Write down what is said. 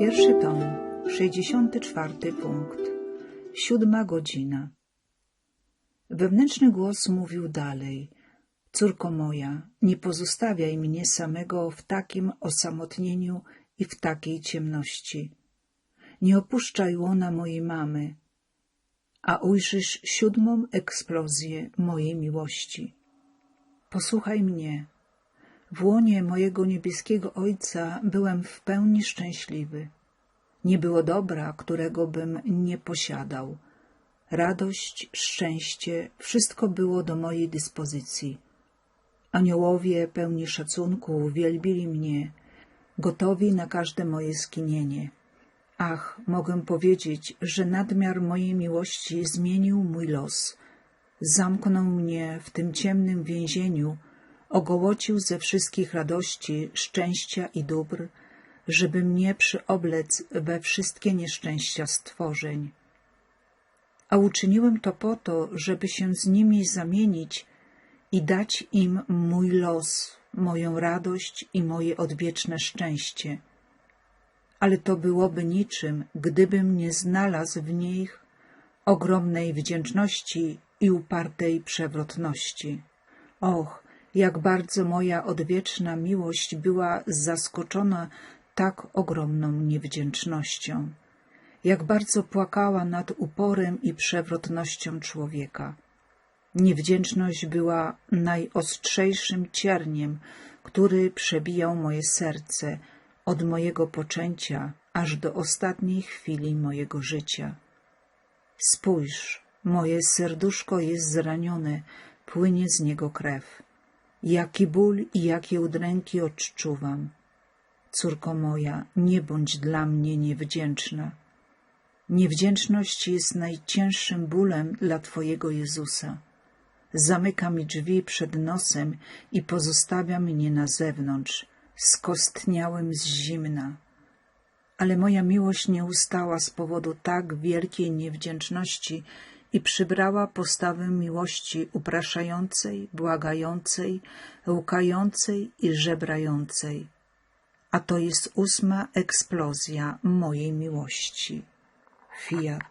Pierwszy tom, 64 punkt, siódma godzina. Wewnętrzny głos mówił dalej. Córko moja, nie pozostawiaj mnie samego w takim osamotnieniu i w takiej ciemności. Nie opuszczaj łona mojej mamy, a ujrzysz siódmą eksplozję mojej miłości. Posłuchaj mnie. W łonie mojego niebieskiego Ojca byłem w pełni szczęśliwy. Nie było dobra, którego bym nie posiadał. Radość, szczęście, wszystko było do mojej dyspozycji. Aniołowie pełni szacunku wielbili mnie, gotowi na każde moje skinienie. Ach, mogę powiedzieć, że nadmiar mojej miłości zmienił mój los. Zamknął mnie w tym ciemnym więzieniu, ogołocił ze wszystkich radości, szczęścia i dóbr, żeby mnie przyoblec we wszystkie nieszczęścia stworzeń. A uczyniłem to po to, żeby się z nimi zamienić i dać im mój los, moją radość i moje odwieczne szczęście. Ale to byłoby niczym, gdybym nie znalazł w nich ogromnej wdzięczności i upartej przewrotności. Och, jak bardzo moja odwieczna miłość była zaskoczona tak ogromną niewdzięcznością. Jak bardzo płakała nad uporem i przewrotnością człowieka. Niewdzięczność była najostrzejszym cierniem, który przebijał moje serce od mojego poczęcia aż do ostatniej chwili mojego życia. Spójrz, moje serduszko jest zranione, płynie z niego krew. Jaki ból i jakie udręki odczuwam. Córko moja, nie bądź dla mnie niewdzięczna. Niewdzięczność jest najcięższym bólem dla Twojego Jezusa. Zamyka mi drzwi przed nosem i pozostawia mnie na zewnątrz, skostniałym z zimna. Ale moja miłość nie ustała z powodu tak wielkiej niewdzięczności i przybrała postawę miłości upraszającej, błagającej, łkającej i żebrającej. A to jest ósma eksplozja mojej miłości. Fiat.